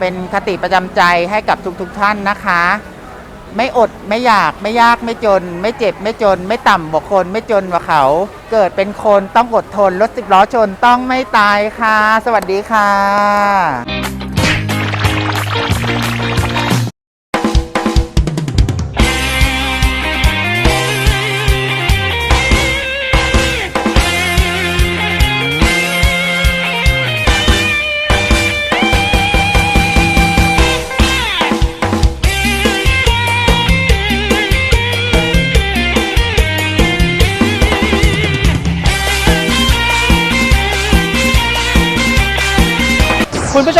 เป็นคติประจำใจให้กับทุกๆทท่านนะคะ ไม่อดไม่อยากไม่ยากไม่จน ไม่เจ็บไม่จน ไม่ต่ำกว่าคนไม่จนกว่าเขา เกิดเป็นคนต้องอดทนรถสิบล้อชนต้องไม่ตายค่ะ สวัสดีค่ะ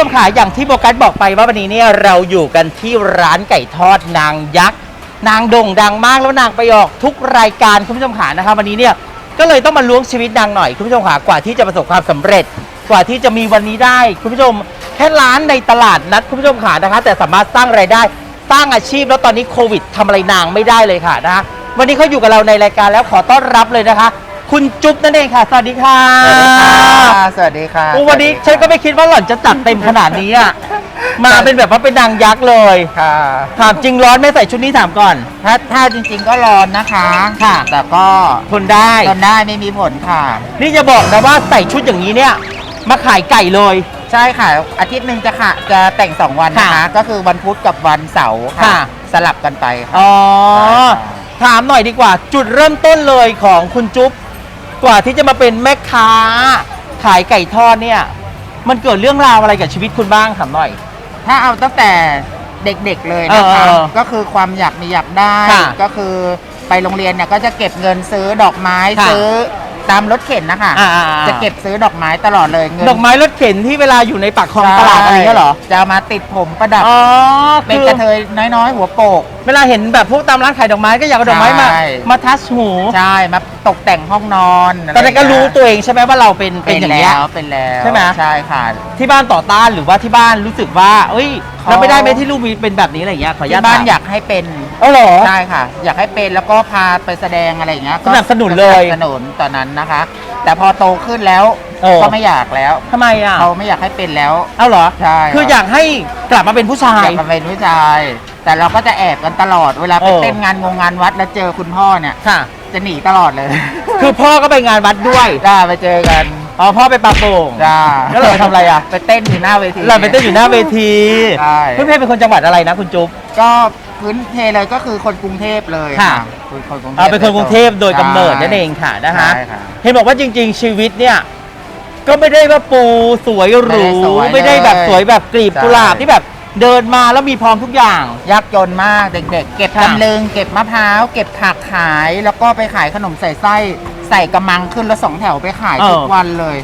มค่ะอย่างที่โบกัสบอกไปว่าวันนี้เนี่ยเราอยู่กันที่ร้านไก่ทอดนางยักษ์นางโด่งดังมากแล้วนางไปออกทุกรายการคุณผู้ชมขานะคะวันนี้เนี่ยก็เลยต้องมาล้วงชีวิตนางหน่อยคุณผู้ชมขากว่าที่จะประสบความสำเร็จ กว่าที่จะมีวันนี้ได้ คุณผู้ชมแค่ร้านในตลาดนัดคุณผู้ชมขานะคะ แต่สามารถสร้างรายได้สร้างอาชีพแล้วตอนนี้โควิดทำอะไรนางไม่ได้เลยค่ะนะคะวันนี้เขาอยู่กับเราในรายการแล้วขอต้อนรับเลยนะคะ คุณจุ๊บนั่นเองค่ะ สวัสดีค่ะสวัสดีค่ะสวัสดีค่ะโอ้วันนี้ฉันก็ไม่คิดว่าหล่อนจะจัดเต็มขนาดนี้อะ มาเป็นแบบว่าเป็นนางยักษ์เลยค่ะ ถามจริงร้อนไหม่ใส่ชุดนี้ถามก่อน ถ้าถ้าจริง ๆก็ร้อนนะคะ ค่ะ แต่ก็ทนได้ทนได้ไม่มีผลค่ะ นี่จะบอกนะว่าใส่ชุดอย่างนี้เนี่ย มาขายไก่เลย ใช่ค่ะ อาทิตย์หนึ่งจะค่ะ จะแต่งสองวันนะคะ ค่ะก็คือวันพุธกับวันเสาร์ค่ะ ค่ะ สลับกันไปค่ะอ๋อ ใช่ค่ะ ถามหน่อยดีกว่า จุดเริ่มต้นเลยของคุณจุ๊บ กว่าที่จะมาเป็นแม่ค้า ขายไก่ทอดเนี่ย มันเกิดเรื่องราวอะไรกับชีวิตคุณบ้างถามหน่อย ถ้าเอาตั้งแต่เด็กๆเลยนะคะเออก็คือความอยากมีอยากได้ ค่ะก็คือไปโรงเรียนเนี่ยก็จะเก็บเงินซื้อดอกไม้ค่ะซื้อ ตามรถเข็นนะคะอ่าๆๆ จะเก็บซื้อดอกไม้ตลอดเลยเงินดอกไม้รถเข็นที่เวลาอยู่ในปากคลองตลาดอะไรเงี้ยเหรอ จะเอามาติดผมประดับ อ๋อเป็นคือกระเทยน้อยๆ หัวโปก เวลาเห็นแบบพวกตามร้านขายดอกไม้ก็อยากเอาดอกไม้มา ใช่ มาทัชหูใช่มาตกแต่งห้องนอนตอนนั้นก็รู้ตัวเองใช่ไหมว่าเราเป็นเป็เป็นนอย่างแล้เงี้ยวเป็นแล้วใช่ไหม ใช่ค่ะ ที่บ้านต่อต้านหรือว่าที่บ้านรู้สึกว่า เอ้ย เขา เราไม่ได้ไหมที่ลูกมีเป็นแบบนี้อะไรอย่างเงี้ยขออนุญาที่ตบ้านถมอยากให้เป็น เออเหรอใช่ค่ะ อยากให้เป็นแล้วก็พาไปแสดงอะไรอย่างเงี้ยสนับสนุนเลย สนับสนุนตอนนั้นนะคะ แต่พอโตขึ้นแล้วเออ ก็ไม่อยากแล้วทำไมอะเขาไม่อยากให้เป็นแล้ว เอาเหรอใช่คืออยากให้กลับมาเป็นผู้ชายอยากมาเป็นผู้ชาย แต่เราก็จะแอบกันตลอดเวลาไปเออ เต้นงานงงงานวัดแล้วเจอคุณพ่อเนี่ย ค่ะ จะหนีตลอดเลย คือพ่อก็ไปงานวัดด้วยจ้าไปเจอกันอ๋อพ่อไปปาโป่งจ้าแล้วเราไปทำอะไรอะไปเต้นอยู่หน้าเวที เราไปเต้นอยู่หน้าเวทีใช่ เพื่อนเพเป็นคนจังหวัดอะไรนะคุณจุ๊บ ก็ พื้นเพเลยก็คือคนกรุงเทพเลยค่ะ เป็นคนกรุงเทพอ่าเป็นคนกรุงเทพโดยกำเนิดนั่นเองค่ะนะฮะใช่ค่ะเห็นบอกว่าจริง ๆ ชีวิตเนี่ย ก็ไม่ได้ว่าปูสวยหรูไม่ได้สวยไม่ได้แบบเลยสวยแบบกลีบใช่ กุหลาบที่แบบเดินมาแล้วมีพร้อมทุกอย่าง ยากจนมากเด็ก ๆ เก็บค่ะ ตำลึงเก็บมะพร้าวเก็บผักขาย แล้วก็ไปขายขนมใส่ไส้ ใส่กระมังขึ้นแล้วสองแถวไปขายเออทุกวันเลย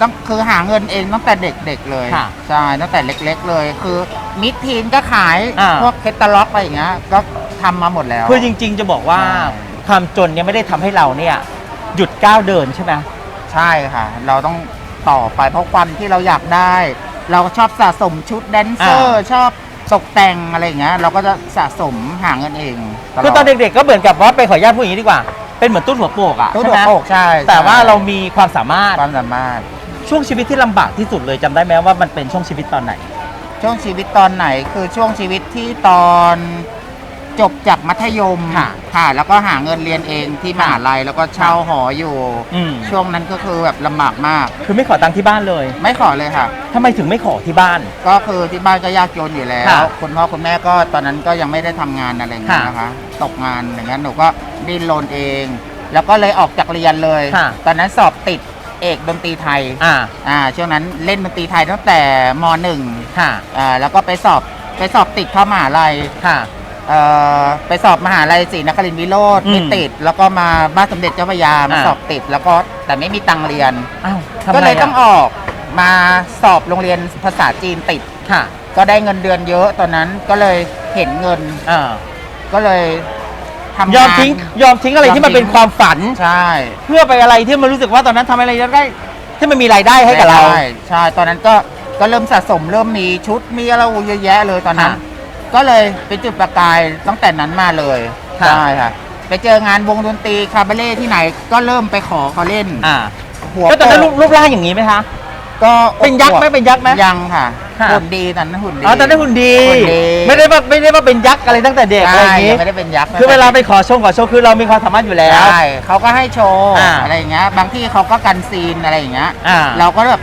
ต้องคือหาเงินเองตั้งแต่เด็กๆเลยค่ะใช่ตั้งแต่เล็ก ๆ เลย คือมิดทีนก็ขายอ่า พวกเคตตาล็อกอะไรอย่างเงี้ยก็ทำมาหมดแล้ว คือจริง ๆ จะบอกว่าใช่ ความจนเนี่ยไม่ได้ทำให้เราเนี่ยหยุดก้าวเดินใช่ไหม ใช่ค่ะ เราต้องต่อไปเพราะความที่เราอยากได้ เราชอบสะสมชุดแดนเซอร์ ชอบตกแต่งอะไรอย่างเงี้ยเราก็จะสะสมหาเงินเองลด คือตอนเด็กๆก็เหมือนกับว่าไปขออนุญาตพูดอย่างนี้ดีกว่า เป็นเหมือนตุ้นหัวโปกอะตู้ใช่หัไหวมโปกใช่แต่ว่าใช่เรามีความสามารถ ความสามารถ ช่วงชีวิตที่ลำบากที่สุดเลยจำได้ไหมว่ามันเป็นช่วงชีวิตตอนไหน ช่วงชีวิตตอนไหนคือช่วงชีวิตที่ตอนจบจากมัธยมค่ะค่ะแล้วก็หาเงินเรียนเองที่มหาลัยแล้วก็เช่าหออยู่ อืม ช่วงนั้นก็คือแบบลำบากมาก คือไม่ขอตังค์ที่บ้านเลยไม่ขอเลยค่ะ ทำไมถึงไม่ขอที่บ้าน ก็คือที่บ้านก็ยากจนอยู่แล้ว ค่ะคุณพ่อคุณแม่ก็ตอนนั้นก็ยังไม่ได้ทำงานอะไรอย่างเงี้ยค่ะนะคะ ตกงานอย่างเงี้ยหนูก็ดิ้นรนเอง แล้วก็เลยออกจากเรียนเลย ค่ะ ตอนนั้นสอบติด เอกดนตรีไทยอ่าอ่าช่วงนั้นเล่นดนตรีไทยตั้งแต่มหนึ่งค่ะอ่าแล้วก็ไปสอบไปสอบติดเข้ามหาลัยค่ะเอ่อไปสอบมหาลัยศรีนครินทร์วิโรธอืมไม่ติด แล้วก็มาบ้านสมเด็จเจ้าพระยามาอ่า สอบติด แล้วก็แต่ไม่มีตังค์เรียน อ้าวทำไงก็เลยะต้องออกมาสอบโรงเรียนภาษาจีนติด ค่ะก็ได้เงินเดือนเยอะตอนนั้นก็เลยเห็นเงินอ่าก็เลย ทำงานยอมทิ้ง ยอมทิ้งอะไรยอมที่มันทิ้งเป็นความฝัน ใช่เพื่อไปอะไรที่มันรู้สึกว่าตอนนั้นทำอะไรได้ที่มันมีรายได้ให้กับเรา ใช่ใช่ตอนนั้นก็ก็เริ่มสะสมเริ่มมีชุดมีอะไรเยอะแยะเลยตอนนั้น ค่ะก็เลยเป็นจุดประกายตั้งแต่นั้นมาเลยค่ะ ใช่ค่ะไปเจองานวงดนตรีคาบาเล่ที่ไหนก็เริ่มไปขอเขาเล่น อ่าหัวแล้วตอนนั้นโปรูกปรูปร่างอย่างนี้ไหมคะ ก็เป็นยักษ์ไหมเป็นยักษ์ไหม ยังค่ะค่ะ หุ่นดีตอนนั้นหุ่นดี อ๋อตอนนั้นหุ่นดี หุ่นดี ไม่ได้ว่าไม่ได้ว่าเป็นยักษ์อะไรตั้งแต่เด็กอะไรอย่างใช่งี้ไม่ได้เป็นยักษ์คือเวลาไปขอชงขอโชว์คือเรามีความสามารถอยู่แล้ว ใช่เขาก็ให้โชว์อ่าอะไรอย่างเงี้ย บางที่เขาก็กันซีนอะไรอย่างเงี้ยอ่าเราก็แบบ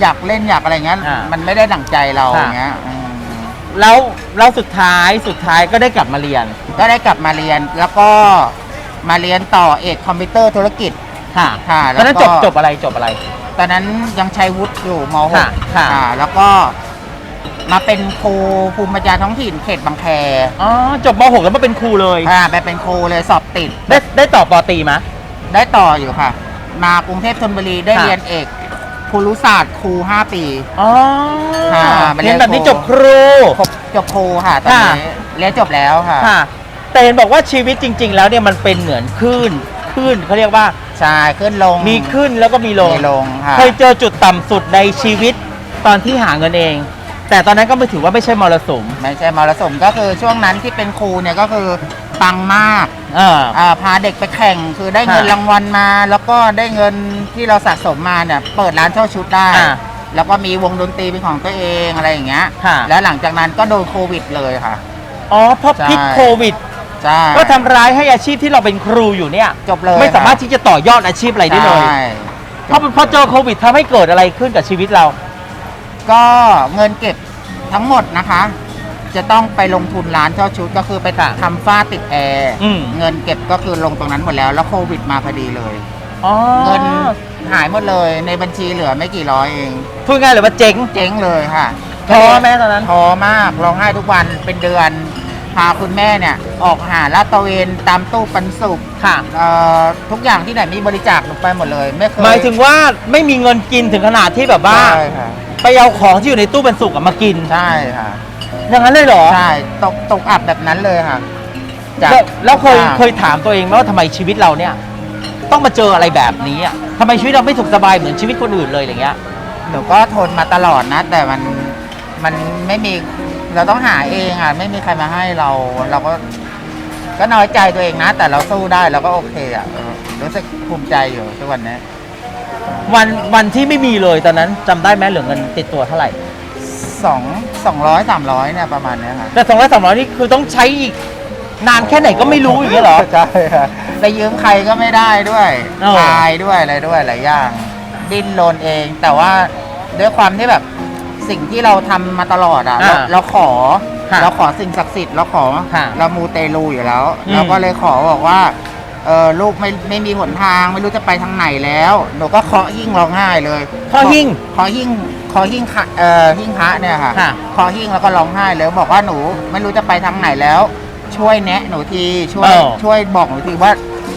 อยากเล่นอยากอะไรเงี้ยอ่ามัมันไม่ได้ดั่งใจเราค่ะ อย่างเงี้ยอืมแล้วแล้วสุดท้ายสุดท้ายก็ได้กลับมาเรียน ก็ได้กลับมาเรียนแล้วก็มาเรียนต่อเอกคอมพิวเตอร์ธุรกิจค่ะค่ะตอนนั้นแล้วจก็บจบอะไรจบอะไร ตอนนั้นยังใช้วุฒิอยู่มค่ะ .6 ค่ะ อ่าแล้วก็มาเป็นครูภูมิปัญญาท้องถิ่นเขตบางแคอ๋อจบม .6 แล้วมาเป็นครูเลยอ่าไปเป็นครูเลยสอบติด ได้ได้ต่อปอตรีไหมได้ต่ออยู่ค่ะ มากรุงเทพธนบุรีได้ค่ะ เรียนเอกครูรุศาสตร์ครู 5 ปี อ๋อค่ะมาเรีเรียยนนแบบนี้ครู จบครู ครบจบครูค่ะตอนนี้เรียนจบแล้วค่ะ ค่ะ แต่เห็นบอกว่าชีวิตจริง ๆ แล้วเนี่ยมันเป็นเหมือนคลื่นคลื่นเขาเรียกว่า ใช่ขึ้นลงมีขึ้นแล้วก็มีลง มีลงค่ะเคยเจอจุดต่ำสุดในชีวิตตอนที่หาเงินเอง แต่ตอนนั้นก็ไม่ถือว่าไม่ใช่มรสุมไม่ใช่มรสุมก็คือช่วงนั้นที่เป็นครูเนี่ยก็คือปังมากเออ อ่าพาเด็กไปแข่งคือได้เงินค่ะ รางวัลมา แล้วก็ได้เงินที่เราสะสมมาเนี่ยเปิดร้านเช่าชุดได้ อ่า แล้วก็มีวงดนตรีเป็นของตัวเองอะไรอย่างเงี้ย ค่ะ แล้วหลังจากนั้นก็โดนโควิดเลยค่ะ อ๋อเพราะใช่พิษโควิด ใช่ก็ทำร้ายให้อาชีพที่เราเป็นครูอยู่เนี่ยจบเลยไม่สามารถค่ะที่จะต่อยอดอาชีพอะไรได้เลย ใช่เพราะพอเจอโควิดทำให้เกิดอะไรขึ้นกับชีวิตเรา ก็เงินเก็บทั้งหมดนะคะ จะต้องไปลงทุนร้านเช่าชุดก็คือไปค่ะทำฝ้าติดแอร์อืม เงินเก็บก็คือลงตรงนั้นหมดแล้ว แล้วโควิดมาพอดีเลย อ๋อเงินหายหมดเลยในบัญชีเหลือไม่กี่ร้อยเอง พูดง่ายเลยว่าเจ๊ง เจ๊งเลยค่ะท้อไหมตอนนั้น ท้อมากร้องไห้ทุกวันเป็นเดือน พาคุณแม่เนี่ยออกหาลาดตระเวนตามตู้ปันสุกค่ะ เอ่อทุกอย่างที่ไหนมีบริจาคลงไปหมดเลยไม่เคยหมายถึงว่าไม่มีเงินกินถึงขนาดที่แบบว่า ใช่ค่ะไปเอาของที่อยู่ในตู้เป็นสุกอะมากินใช่ค่ะอย่างนั้นเลยเหรอใช่ตกตกอับแบบนั้นเลยค่ะจากแล้วแล้วเคยทุกอางเคยถามตัวเองไหมว่าทำไมชีวิตเราเนี่ย ต้องมาเจออะไรแบบนี้อะทำไมชีวิตเราไม่สุขสบายเหมือนชีวิตคนอื่นเลยอย่างเงี้ย หนูก็ทนมาตลอดนะ แต่มันมันไม่มี เราต้องหาเองอะไม่มีใครมาให้เราเราก็ ก็น้อยใจตัวเองนะ แต่เราสู้ได้เราก็โอเคอะเออรู้สึกภูมิใจอยู่ทุกวันนี้วันวันที่ไม่มีเลยตอนนั้นจำได้ไหมเหลือเงินติดตัวเท่าไหร่ สองสองร้อยสามร้อยเนี่ยประมาณเนี้ยค่ะแต่สองร้อยสามร้อยนี่คือต้องใช้อีกนานแค่ไหนก็ไม่รู้อย่างเงี้ยเหรอ ใช่ค่ะไปยืมใครก็ไม่ได้ด้วยเออ ตายด้วยอะไรด้วยหลายอย่าง ดิ้นรนเอง แต่ว่าด้วยความที่แบบ สิ่งที่เราทำมาตลอดอะเราอ่าเราขอ ค่ะเราขอสิ่งศักดิ์สิทธิ์เราขอ ค่ะเรามูเตลูอยู่แล้ว อืม เราก็เลยขอบอกว่าเออลูกไม่ไม่มีหนทางไม่รู้จะไปทางไหนแล้วหนูก็เคาะหิ้งร้องไห้เลยข้อหิ้ง เคาะหิ้งเคาะหิ้งค่ะเอ่อหิ้งพระเนี่ยค่ะค่ะ เคาะหิ้งแล้วก็ร้องไห้เลยบอกว่าหนูไม่รู้จะไปทางไหนแล้ว ช่วยแนะหนูทีช่วยเออช่วยบอกหนูทีว่า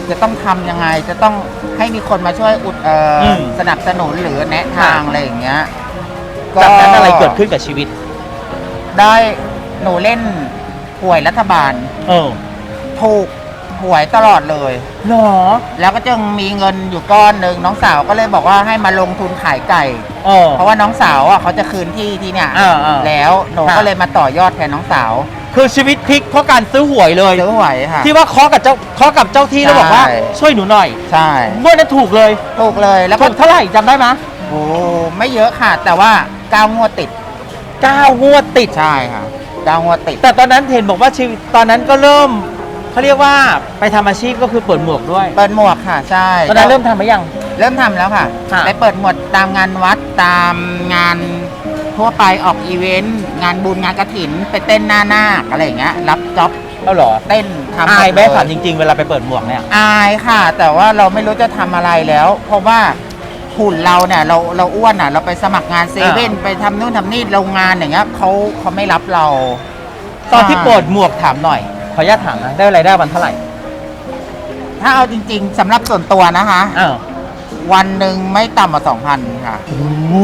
จะต้องทำยังไงจะต้องให้มีคนมาช่วยอุดเอ่ออมสนับสนุนหรือแนะทางอะไรอย่างเงี้ย จากนั้นอะไรเกิดขึ้นกับชีวิต ได้หนูเล่นหวยรัฐบาล เออถูกหวยตลอดเลย หรอแล้วก็จึงมีเงินอยู่ก้อนหนึ่งน้องสาวก็เลยบอกว่าให้มาลงทุนขายไก่ เออ เพราะว่าน้องสาวอะเขาจะคืนที่ที่เนี่ยอ่าอ่าแล้วหนูค่ะ ก็เลยมาต่อยอดแทนน้องสาวคือชีวิตพลิกเพราะการซื้อหวยเลย ซื้อหวยค่ะ ที่ว่าเคาะกับเจ้าเคาะกับเจ้าที่แล้วบอกว่า ใช่ ช่วยหนูหน่อยใช่งวดนั้นถูกเลยถูกเลยแล้วถูก็กเท่าไหร่จำได้ไหมย โอ้ไม่เยอะค่ะ แต่ว่า เก้างวดติดเก้างวดติด ใช่ค่ะเก้างวดติด แต่ตอนนั้นเห็นบอกว่าชีวิตตอนนั้นก็เริ่มเขาเรียกว่าไปทำอาชีพก็คือเปิดหมวกด้วย เปิดหมวกค่ะ ใช่ตอนนั้นเริ่มทำไหมยัง เริ่มทำแล้วค่ะ ค่ะ ไปเปิดหมวดตามงานวัดตามงานทั่วไปออกอีเวนต์งานบุญงานกระถินไปเต้นหน้านาคอะไรอย่างเงี้ยรับจ็อบเอาเหรอเต้นทำอายไหมดเลถามจริงๆ เวลาไปเปิดหมวกเนี่ย อายค่ะ แต่ว่าเราไม่รู้จะทำอะไรแล้ว เพราะว่า หุ่นเราเนี่ยเราเราอ้วนอะ เราไปสมัครงานเซเว่นไปทำนู่นทำนี่โรงงานอย่างเงี้ยเขาเขาไม่รับเรา ตอนที่ใช่เปิดหมวกถามหน่อย ขออนุญาตถามนะ ได้รายได้วันเท่าไหร่ถ้าเอาจริง ๆสำหรับส่วนตัวนะคะ อ้าววันหนึ่งไม่ต่ำกว่าสองพันค่ะ โอ้โห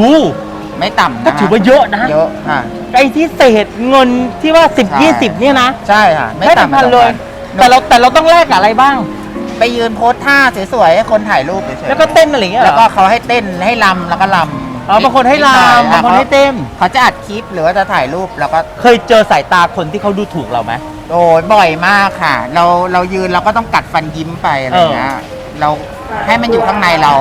ไม่ต่ำก็นะคะถือว่าเยอะนะ เยอะค่ะ ไอ้ที่เศษเงินที่ว่า ใช่ 10 20 เนี่ยนะ ใช่ค่ะ ไม่ได้ต่ำกพัว่านเลย2,000แต่เราแต่เราต้องแลกกับอะไรบ้าง ไปยืนโพสท่าสวยๆให้คนถ่ายรูปเฉยๆแล้วก็เต้นอะไรอย่างเงี้ยเหรแล้อวก็เขาให้เต้นให้ลำแล้วก็ลำอ๋อบางคนให้ลำบางคนให้เต้น เขาจะอัดคลิปหรือว่าจะถ่ายรูปแล้วก็ เคยเจอสายตาคนที่เขาดูถูกเราไหม โอ้ยบ่อยมากค่ะ เราเรายืนเราก็ต้องกัดฟันยิ้มไปอะไรอย่างเงี้ยเราให้มันอยู่ข้างในเรา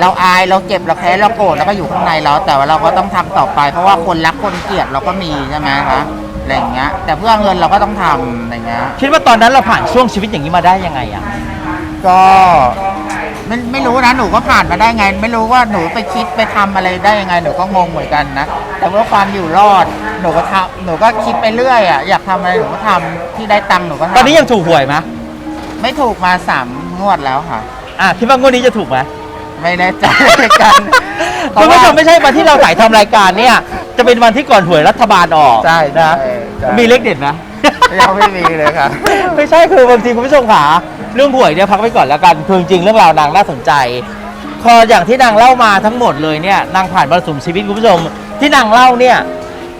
เราอายเราเจ็บเราแค้นเราโกรธแล้วก็อยู่ข้างในเรา แต่ว่าเราก็ต้องทำต่อไป เพราะว่าคนรักคนเกลียดเราก็มีใช่ไหมคะอะไรอย่างเงี้ย แต่เพื่อเงินเราก็ต้องทำอะไรเงี้ย คิดว่าตอนนั้นเราผ่านช่วงชีวิตอย่างนี้มาได้ยังไงอะ ก็ไม่ไม่รู้นะหนูก็ผ่านมาได้ไง ไม่รู้ว่าหนูไปคิดไปทำอะไรได้ยังไงหนูก็งงเหมือนกันนะแต่ว่าความอยู่รอดหนูก็ทำหนูก็คิดไปเรื่อยอะอยากทำอะไรหนูก็ทำที่ได้ตังค์หนูก็ทำตอนนี้ยังถูกหวยไหมไม่ถูกมาสามงวดแล้วค่ะ อะคิดว่างวดนี้จะถูกไหม ไม่แน่ใจกันคุณผู้ชมไม่ใช่วันที่เราถ่ายทำรายการเนี่ย จะเป็นวันที่ก่อนหวยรัฐบาลออกใช่นะ ใช่ใช่มีเลขเด็ดไหมยังไม่มีเลยค่ะ ไม่ใช่คือบางทีคุณผู้ชมขา เรื่องหวยเนี่ยพักไว้ก่อนแล้วกันคือจริงๆเรื่องราวนางน่าสนใจ พออย่างที่นางเล่ามาทั้งหมดเลยเนี่ยนางผ่านมรสุมชีวิตคุณผู้ชม ที่นางเล่าเนี่ย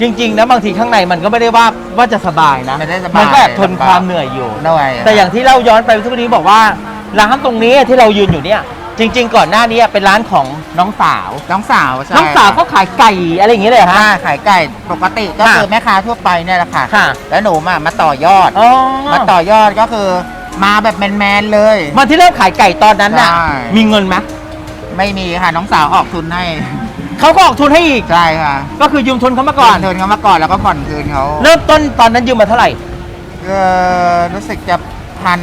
จริงๆนะบางทีข้างในมันก็ไม่ได้ว่าว่าจะสบายนะไม่ได้สบายมันก็แอบทนความเหนื่อยอยู่ หน่อยแต่อย่างที่เล่าย้อนไปทุกวันนี้บอกว่าร้านตรงนี้ที่เรายืนอยู่เนี่ย จริง ๆ ก่อนหน้านี้เป็นร้านของน้องสาว น้องสาวใช่น้องสาวก็ขายไก่อะไรอย่างเงี้ยเลยเหรอค่ะฮะขายไก่ปกติก็ค่ะคือแม่ค้าทั่วไปเนี่ยแหละค่ะ ค่ะ แล้วหนูมามาต่อยอด อ๋อ มาต่อยอดก็คือ มาแบบแมนๆเลย วันที่เริ่มขายไก่ตอนนั้นน่ะ ใช่ มีเงินไหมไม่มีค่ะน้องสาวออกทุนให้ เขาก็ออกทุนให้อีก ใช่ค่ะก็คือยืมทุนเขามาก่อน เดินเขามาก่อนแล้วก็ผ่อนคืนเขาเริ่มต้นตอนนั้นยืมมาเท่าไหร่เออรู้สึกจะพัน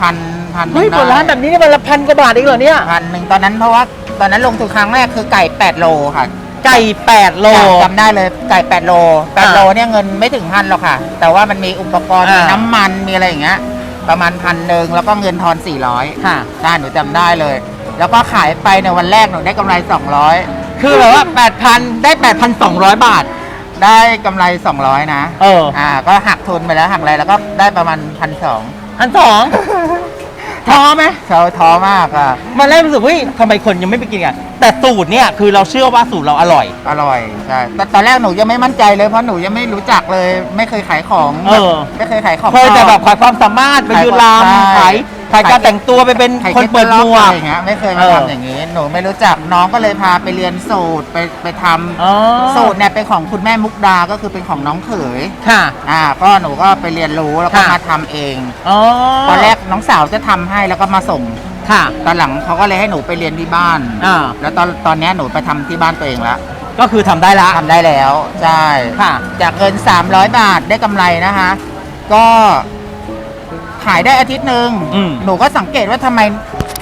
พันพันเฮ้ยเปิดร้านแบบนี้นี่วันละพันกว่าบาทเองเหรอเนี่ย พันหนึ่งตอนนั้นเพราะว่าตอนนั้นลงทุนครั้งแรกคือไก่ 8 โลค่ะไก่8โล จำได้เลยไก่ 8 โล8อ่าโลเนี่ยเงินไม่ถึงพันหรอกค่ะ แต่ว่ามันมีอุปกรณ์อ่ามี มีน้ำมันมีอะไรอย่างเงี้ย ประมาณพันหนึ่งแล้วก็เงินทอน 400ค่ะใช่หนูจำได้เลย แล้วก็ขายไปในวันแรกหนูได้กำไร 200 คือแบบว่า 8,000 ได้ 8,200 บาท ได้กำไร 200 นะเอออ่าก็หักทุนไปแล้วหักอะไรแล้วก็ได้ประมาณพันสองอันสอง ท้อไหมเขาท้อมากอะมาแรกรู้สึกเฮ้ยทำไมคนยังไม่ไปกินกันแต่สูตรเนี่ยคือเราเชื่อว่าสูตรเราอร่อย อร่อยใช่แต่ตอนแรกหนูยังไม่มั่นใจเลยเพราะหนูยังไม่รู้จักเลย ไม่เคยขายของเออ ไม่เคยขายของเคยแต่แบบขายความสามารถไปยืนรำใช่ขาย ขายการแต่งตัวไปเป็นขายคนเปิดหมวอะกไรอย่างเงี้ยไม่เคยมาเออทำอย่างงี้ หนูไม่รู้จักน้องก็เลยพาไปเรียนสูตรไปไปทำอ๋อสูตรเนี่ยเป็นของคุณแม่มุกดาก็คือเป็นของน้องเขยค่ะ อ่าก็หนูก็ไปเรียนรู้แล้วก็ค่ะ มาทำเอง อ๋อตอนแรกน้องสาวจะทำให้แล้วก็มาส่ง ค่ะ ตอนหลังเขาก็เลยให้หนูไปเรียนที่บ้าน อ่า แล้วตอนตอนเนี้ยหนูไปทำที่บ้านตัวเองแล้วก็คือทำได้ละทำได้แล้ว ใช่ ค่ะ จากเงิน300 บาทได้กำไรนะคะ ก็ ขายได้อาทิตย์หนึ่งอืมหนูก็สังเกตว่าทำไม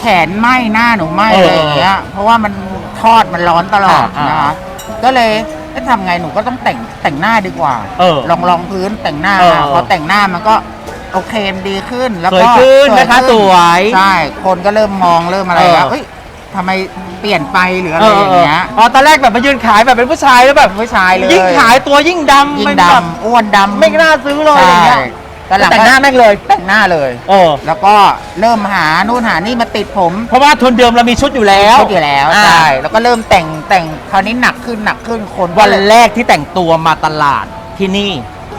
แขนไหม้หน้าหนูไหม้เอออะไรอย่างเงี้ยเพราะว่ามันทอดมันร้อนตลอดอ่านะคะก็เลยจะทำไงหนูก็ต้องแต่งแต่งหน้าดีกว่าเออลองลองพื้นแต่งหน้าเออพอแต่งหน้ามันก็โอเคมนดีขึ้นแล้วสวยก็ขึ้นสวยนะคะขึ้สวยใช่คนก็เริ่มมองเริ่มอะไรเออ แล้วเอ้ยทำไมเปลี่ยนไปหรืออะไรเอออย่างเออเงี้ย อ๋อตอนแรกแบบมายืนขายแบบเป็นผู้ชายแล้วแบบผู้ชายเลย ยิ่งขายตัวยิ่งดำยิ่งเป็นดแบบำอ้วนดำ ไม่น่าซื้อเลยอะไรเงี้ย ตอนหลังแต่งหน้าแม่งเลย แต่งหน้าเลย เออ แล้วก็เริ่มหานู่นหานี่มาติดผมเพราะว่าทุนเดิมเรามีชุดอยู่แล้วชุดอยู่แล้วอ่าใช่แล้วก็เริ่มแต่งแต่งคราวนี้หนักขึ้นหนักขึ้นคนก็วันเลยแรกที่แต่งตัวมาตลาดที่นี่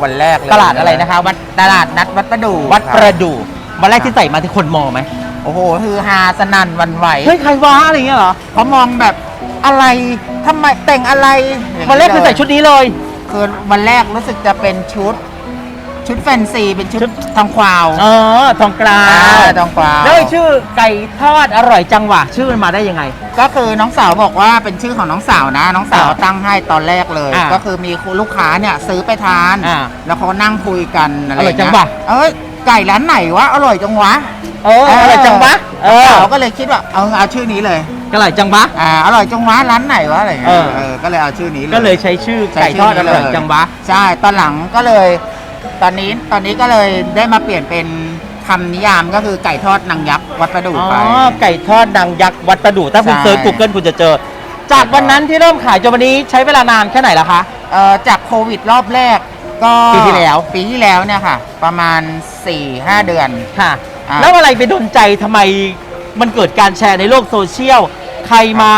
วันแรกเลยตลาดอะไรนะคะวัดตลาดนัดวัดประดู่วัดคปบระดู่วันแรกที่ใส่มาที่คนมองไหมโอ้โหคือฮาสนั่นหวันไหวเฮ้ยใครวะอะไรเงี้ยเหรอเขามองแบบอะไรทำไมแต่งอะไรอย่างวันแรกคือใส่ชุดนี้เลยคือวันแรกรู้สึกจะเป็นชุด ชุดแฟนซีเป็นชุดชุดทองควาวเออทองกลาอ่าวทองควาวแล้วไอ้ชื่อไก่ทอดอร่อยจังหวะชื่อมันมาได้ยังไง ก็คือน้องสาวบอกว่าเป็นชื่อของน้องสาวนะ น้องสาวอ่าตั้งให้ตอนแรกเลย อ่าก็คือมีลูกค้าเนี่ยซื้อไปทาน อ่าแล้วเขานั่งคุยกันอะไรอร่อยจังเงี้วะ เอ้ยไก่ร้านไหนวะอร่อยจังวะเอออร่อยจังวะเอน้องอสาวก็เลยคิดว่าเอาเอาชื่อนี้เลยอร่อยจังวะ อ่าอร่อยจังวะร้านไหนวะอะไรเงี้ยเออ เออก็เลยเอาชื่อนี้เลย ก็เลยใช้ชื่อไก่ทอดอร่อยจังวะ ใช่ ตอนหลังก็เลย ตอนนี้ตอนนี้ก็เลยได้มาเปลี่ยนเป็นคำนิยามก็คือไก่ทอดนางยักษ์วัดประดู่อ๋อไป ไก่ทอดดังยักษ์วัดประดู่ถ้าคุณใช่ เซิร์ช Google คุณจะเจอ จากวันนั้นที่เริ่มขายจนวันนี้ใช้เวลานานแค่ไหนละคะ เอ่อจากโควิดรอบแรกก็ปีที่แล้ว ปีที่แล้วเนี่ยค่ะ ประมาณ 4-5 เดือน ค่ะ อ่า แล้วอะไรไปดนใจทำไมมันเกิดการแชร์ในโลกโซเชียล ใครมา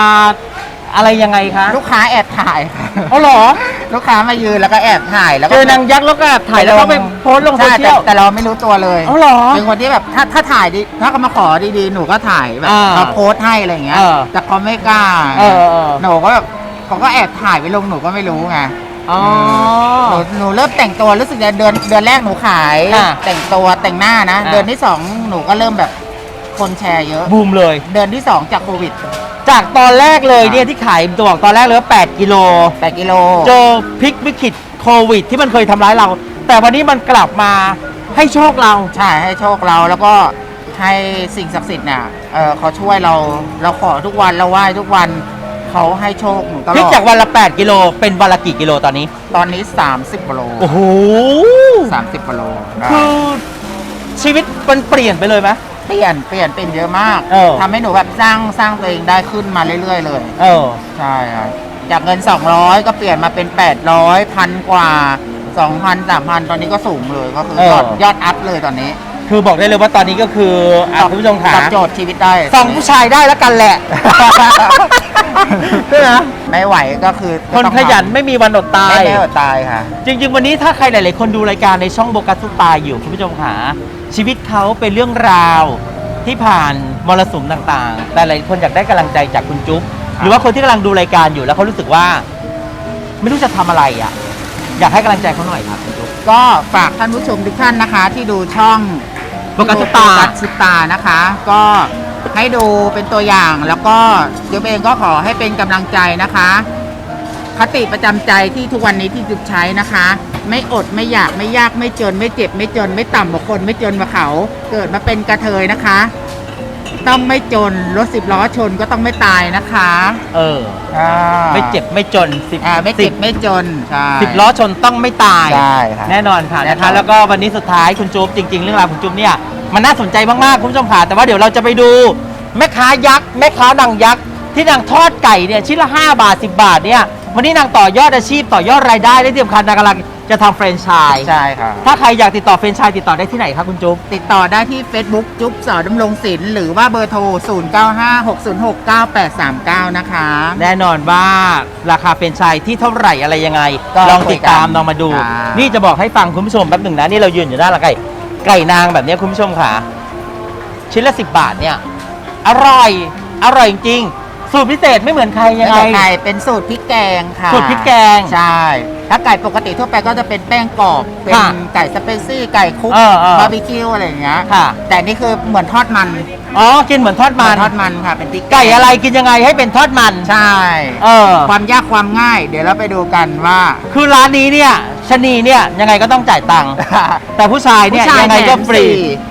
อะไรยังไงคะลูกค้าแอบถ่ายค่ะเอาเหรอลูกค้ามายืนแล้วก็แอบถ่ายแล้วก็เจอนางยักษ์แล้วก็แอบถ่ายแล้วก็ไปโพสต์ลงโซใช่เชีแต่ยล แต่เราไม่รู้ตัวเลยเอาเหรอเป็นคนที่แบบถ้าถ้าถ่ายดิถ้าเขามาขอดีๆหนูก็ถ่ายแบบอ่าเขาโพสต์ให้อะไรอย่างเงี้ย เออแต่เขาไม่กล้าเออเออ หนูก็แบบเขาก็แอบถ่ายไปลงหนูก็ไม่รู้ไง อ๋อ หนูหนูเริ่มแต่งตัวรู้สึกจะเดือนเดือนแรกหนูขายค่ะแต่งตัวแต่งหน้านะ อ่าเดือนที่สองหนูก็เริ่มแบบคนแชร์เยอะ บูมเลย เดือนที่2จากโควิด จากตอนแรกเลยเนี่ยที่ขายตัวบอกตอนแรกเลยว่า8กิโล8กิโลเจอพลิกวิกฤตโควิด ที่มันเคยทำร้ายเรา แต่วันนี้มันกลับมาให้โชคเรา ใช่ให้โชคเราแล้วก็ให้สิ่งศักดิ์สิทธิ์เนี่ยเออเขาช่วยเราเราขอทุกวันเราไหว้ทุกวันเขาให้โชคหนูตพลิลกอดจากวันละ 8 กิโลเป็นวันละกี่กิโลตอนนี้ ตอนนี้ 30กิโลโอ้โห30กิโลได้คือชีวิตมันเปลี่ยนไปเลยไหม เปลี่ยนเปลี่ยนเป็นเยอะมากเออ ทำให้หนูแบบสร้างสร้างตัวเองได้ขึ้นมาเรื่อยๆ เลย เออ ใช่ครับจากเงิน 200 ก็เปลี่ยนมาเป็น 800พันกว่า 2,000 3,000 ตอนนี้ก็สูงเลยก็คือเออยอดยอดอัพเลยตอนนี้คือบอกได้เลยว่าตอนนี้ก็คืออะคุณผู้ชมขาตอบโจทย์ชีวิตได้สองผู้ชายได้แล้วกันแหละ ใช่ไหมไม่ไหวก็คือคนขยันไม่มีวันอดตาย ไม่ได้อดตายค่ะ จริง ๆ วันนี้ถ้าใครหลาย ๆ คนดูรายการในช่องโบกัสซุปตาอยู่คุณผู้ชมขาชีวิตเขาเป็นเรื่องราวที่ผ่านมรสุมต่างๆ แต่หลายคนอยากได้กำลังใจจากคุณจุ๊บหรือว่าคนที่กำลังดูรายการอยู่แล้วเขารู้สึกว่า ไม่รู้จะทำอะไรอะ อยากให้กำลังใจเขาหน่อยครับคุณจุ๊บก็ฝากท่านผู้ชมทุกท่านนะคะ ที่ดูช่องโฟกัสซุปตาโฟกัสซุปตานะคะ ก็ ให้ดูเป็นตัวอย่างแล้วก็ยุบเองก็ขอให้เป็นกำลังใจนะคะคติประจำใจที่ทุกวันนี้ที่ยุบใช้นะคะ ไม่อดไม่อยากไม่ยากไม่จน ไม่เจ็บ ไม่จน ไม่ต่ำกว่าคนไม่จนกว่าเขา เกิดมาเป็นกระเทยนะคะ ต้องไม่จนรถสิบล้อชนก็ต้องไม่ตายนะคะ เออไม่เจ็บไม่จนสิบอ่าไม่เจ็บไม่จนใช่สิบล้อชนต้องไม่ตายใช่ค่ะแน่นอนค่ะแน่นะนอคะนแล้วก็วันนี้สุดท้ายคุณจุ๊บจริง ๆ เรื่องราวคุณจุ๊บเนี่ย มันน่าสนใจมากๆคุณผู้ชมค่ะแต่ว่าเดี๋ยวเราจะไปดูแม่ค้ายักษ์แม่ค้านางยักษ์ที่นางทอดไก่เนี่ยชิ้นละ 5 บาท 10 บาทเนี่ยวันนี้นางต่อยอดอาชีพต่อยอดรายได้ได้ที่สำคัญนางกำลังจะทำแฟรนไชส์ใช่ค่ะถ้าใครอยากติดต่อแฟรนไชส์ติดต่อได้ที่ไหนครับคุณจุ๊บติดต่อได้ที่ Facebook จุ๊บสอดำรงศิลป์หรือว่าเบอร์โทร 0956069839 นะคะ แน่นอนว่าราคาแฟรนไชส์ที่เท่าไหร่อะไรยังไง ก็ลองติดตามคุยกันลองมาดูอ่านี่นี่จะบอกให้ฟังคุณผู้ชมแป๊บหนึ่งนะนี่เรายืนอยู่หน้าร้านไก่ ไก่นางแบบเนี้ยคุณผู้ชมค่ะ ชิ้นละ10บาทเนี่ย อร่อย อร่อยจริงๆสูตรพิเศษไม่เหมือนใครยังไงไม่ใช่ไก่เป็นสูตรพริกแกงค่ะสูตรพริกแกงใช่ ถ้าไก่ปกติทั่วไปก็จะเป็นแป้งกรอบ เป็นค่ะไก่สเปซี่ ไก่คลุกเออเออบาร์บีคิวอะไรอย่างเงี้ยค่ะ แต่นี่คือเหมือนทอดมันอ๋อ กินเหมือนทอดเหมืมัอนนทอดมันค่ะ เป็นพริกแงไก่อะไรกินยังไงให้เป็นทอดมัน ใช่ เออ ความยากความง่าย เดี๋ยวเราไปดูกันว่า คือร้านนี้เนี่ย ชะนีเนี่ยยังไงก็ต้องจ่ายตังค์ แต่ผู้ชายเนี่ยผู้ชายยังไงก็ฟรี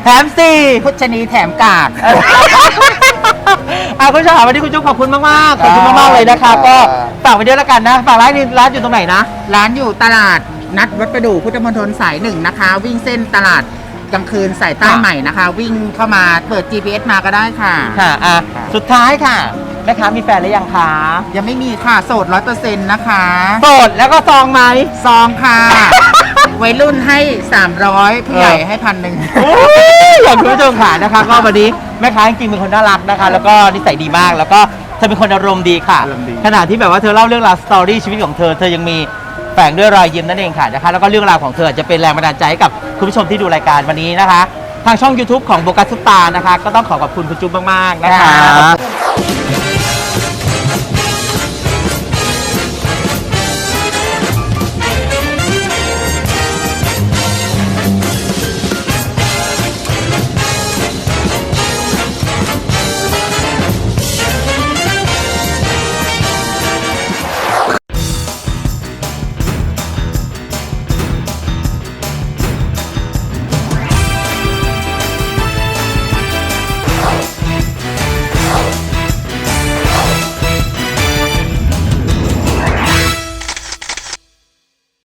แถมฟรีพุชนีแถมกาดอะคุณผู้ชมวันนี้คุณจุ๊บขอบคุณมากๆขอบคุณมากๆเลยนะคะครับก็ฝากไว้ด้วยแล้วกันนะ ฝากร้านนี้ร้านอยู่ตรงไหนนะ ร้านอยู่ตลาดนัดวัดประดู่พุทธมณฑลสายหนึ่งนะคะ วิ่งเส้นตลาดกลางคืนสายใต้ค่ะใหม่นะคะ วิ่งเข้ามาเปิด GPS มาก็ได้ค่ะ ค่ะอะค่ะสุดท้ายค่ะ แม่ค้ามีแฟนหรือยังคะยังไม่มีค่ะ โสดร้อยเปอร์เซ็นต์นะคะ โสดแล้วก็ซองไหม ซองค่ะ วัยรุ่นให้ 300ผู้ใหญ่เออให้พันหนึ่งอย่างคุณผู้ชมค่ะนะคะ ก็วันนี้แม่ค้าจริงๆเป็นคนน่ารักนะคะ แล้วก็นิสัยดีมากแล้วก็เธอเป็นคนอารมณ์ดีค่ะ อารมณ์ดี ขณะที่แบบว่าเธอเล่าเรื่องราวสตอรี่ชีวิตของเธอเธอยังมีแฝงด้วยรอยยิ้มนั่นเองค่ะนะคะแล้วก็เรื่องราวของเธอจะเป็นแรงบันดาลใจให้กับคุณผู้ชมที่ดูรายการวันนี้นะคะ ทางช่อง YouTube ของโบกัสซุปตานะคะ ก็ต้องขอขอบคุณคุณจุ๊บมากๆนะคะ